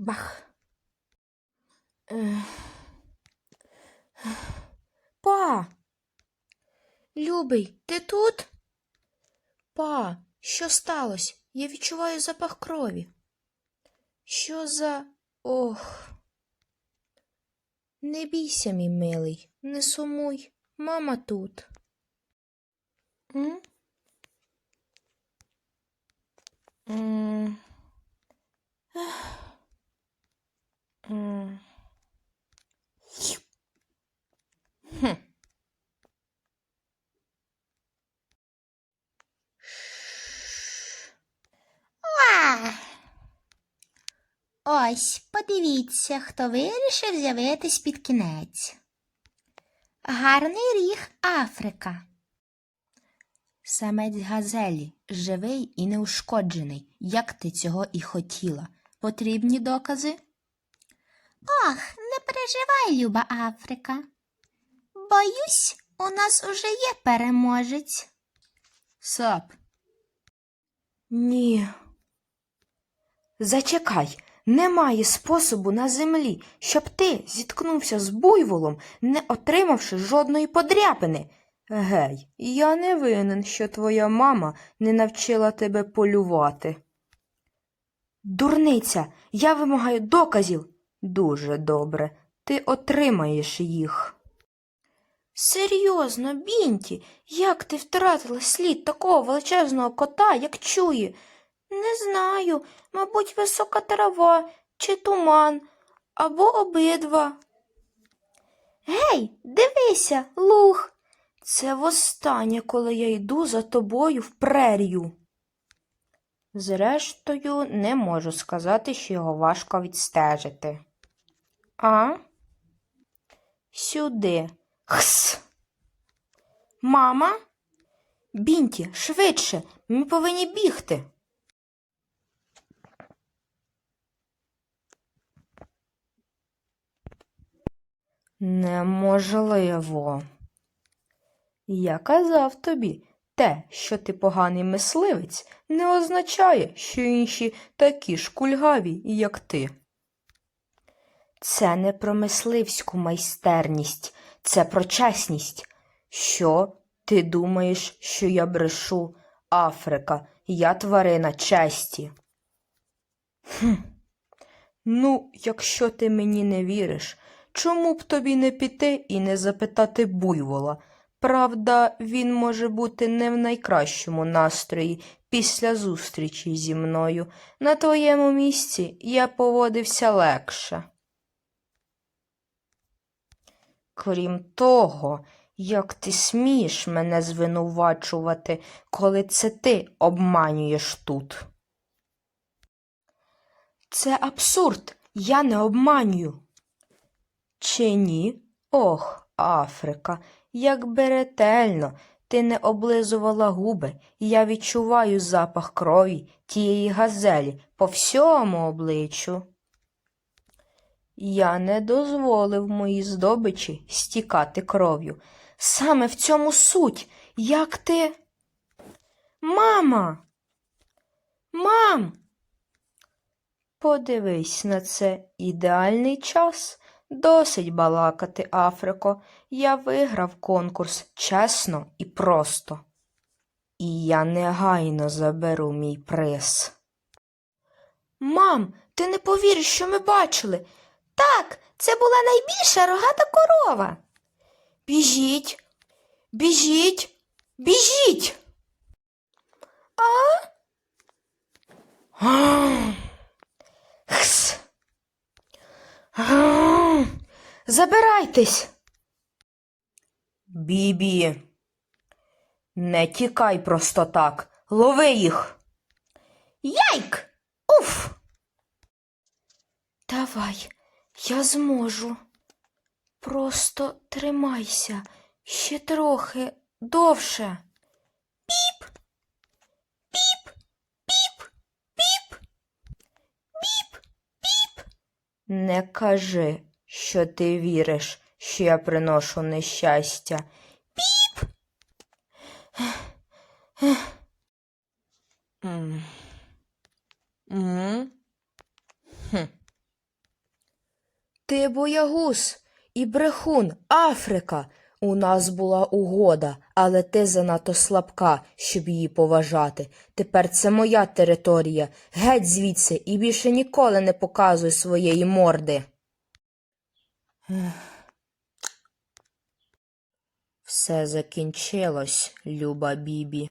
Бах. Е. Па. Любий, ти тут? Па, що сталося? Я відчуваю запах крові. Що за. Ох. Не бійся, мій милий, не сумуй. Мама тут. М? Ех. М. Хм. А! Ось, подивіться, хто вирішив з'явитись під кінець. Гарний ріг Африка. Самець газелі, живий і неушкоджений, як ти цього і хотіла. Потрібні докази? Ох, не переживай, люба Африка. Боюсь, у нас уже є переможець. Сап. Ні. Зачекай, немає способу на землі, щоб ти зіткнувся з буйволом, не отримавши жодної подряпини. Гей, я не винен, що твоя мама не навчила тебе полювати. Дурниця, я вимагаю доказів. Дуже добре, ти отримаєш їх. Серйозно, Бінті, як ти втратила слід такого величезного кота, як чує? Не знаю, мабуть, висока трава чи туман, або обидва. Гей, дивися, луг. Це востаннє, коли я йду за тобою в прерію. Зрештою, не можу сказати, що його важко відстежити. А? Сюди. Хс. Мама? Бінті, швидше, ми повинні бігти. Неможливо. Я казав тобі, те, що ти поганий мисливець, не означає, що інші такі ж кульгаві, як ти. Це не про мисливську майстерність, це про чесність. Що ти думаєш, що я брешу? Африка, я тварина честі. Хм. Ну, якщо ти мені не віриш, чому б тобі не піти і не запитати буйвола? Правда, він може бути не в найкращому настрої після зустрічі зі мною. На твоєму місці я поводився легше. Крім того, як ти смієш мене звинувачувати, коли це ти обманюєш тут? Це абсурд, я не обманюю. Чи ні? Ох, Африка, як би ретельно ти не облизувала губи, я відчуваю запах крові тієї газелі по всьому обличчю. Я не дозволив моїй здобичі стікати кров'ю. Саме в цьому суть. Як ти. Мама. Мам. Подивись на це ідеальний час. Досить балакати, Африко. Я виграв конкурс чесно і просто. І я негайно заберу мій приз. Мам, ти не повіриш, що ми бачили. Так, це була найбільша рогата корова. Біжіть, біжіть, біжіть. А? А? Хс. А? Забирайтесь. Бібі. Не тікай просто так. Лови їх. Яйк! Уф! Давай, я зможу. Просто тримайся ще трохи довше. Піп. Піп. Піп. Піп. Піп. Піп. Не кажи, що ти віриш, що я приношу нещастя. Піп. М. М. Хм. Ти боягуз і брехун, Африка. У нас була угода, але ти занадто слабка, щоб її поважати. Тепер це моя територія. Геть звідси і більше ніколи не показуй своєї морди. Все закінчилось, люба Бібі.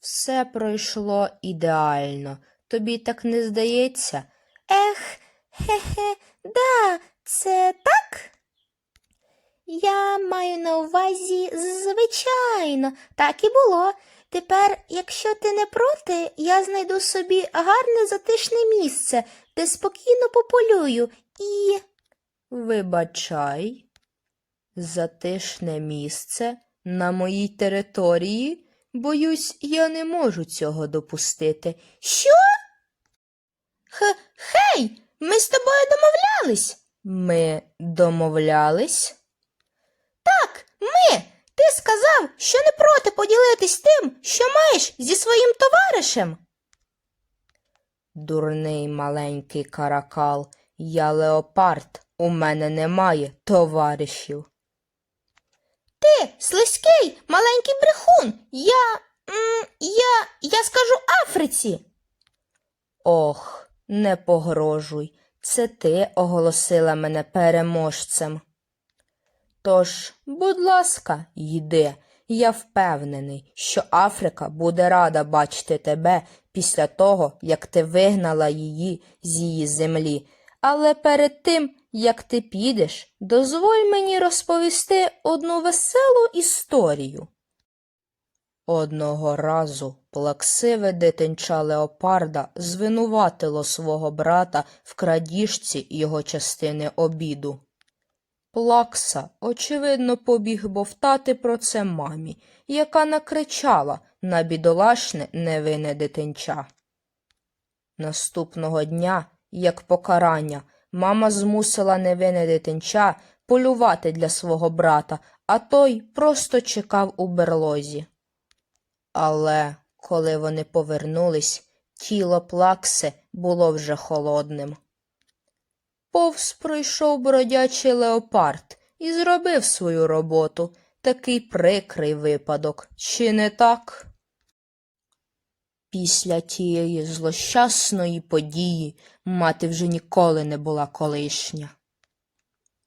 Все пройшло ідеально. Тобі так не здається? Ех, хе-хе, да, це так? Я маю на увазі, звичайно, так і було. Тепер, якщо ти не проти, я знайду собі гарне затишне місце, де спокійно пополюю і. Вибачай, затишне місце на моїй території. Боюсь, я не можу цього допустити. Що? Х, хей, ми з тобою домовлялись. Ми домовлялись? Так, ми. Ти сказав, що не проти поділитись тим, що маєш зі своїм товаришем. Дурний маленький каракал, я леопард, у мене немає товаришів. Ти слизький, маленький брехун. Я. М, я. я скажу Африці. Ох, не погрожуй, це ти оголосила мене переможцем. Тож, будь ласка, йди. Я впевнений, що Африка буде рада бачити тебе після того, як ти вигнала її з її землі. Але перед тим, як ти підеш, дозволь мені розповісти одну веселу історію. Одного разу плаксиве дитинча леопарда звинуватило свого брата в крадіжці його частини обіду. Плакса, очевидно, побіг бовтати про це мамі, яка накричала на бідолашне невинне дитинча. Наступного дня, як покарання, мама змусила невинне дитинча полювати для свого брата, а той просто чекав у берлозі. Але коли вони повернулись, тіло плакси було вже холодним. Повз пройшов бродячий леопард і зробив свою роботу. Такий прикрий випадок, чи не так? Після тієї злощасної події мати вже ніколи не була колишня.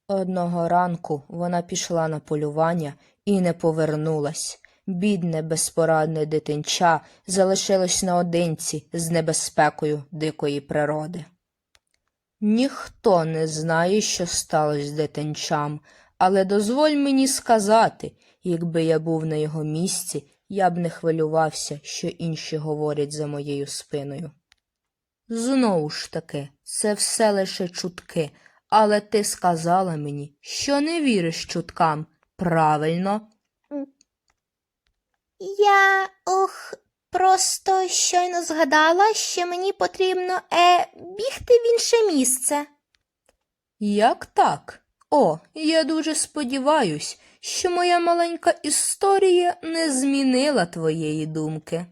Одного ранку вона пішла на полювання і не повернулась. Бідне, безпорадне дитинча залишилось наодинці з небезпекою дикої природи. Ніхто не знає, що сталося з дитинчам, але дозволь мені сказати, якби я був на його місці, я б не хвилювався, що інші говорять за моєю спиною. Знову ж таки, це все лише чутки, але ти сказала мені, що не віриш чуткам, правильно? Я ох, просто щойно згадала, що мені потрібно е, бігти в інше місце. Як так? О, я дуже сподіваюсь, що моя маленька історія не змінила твоєї думки.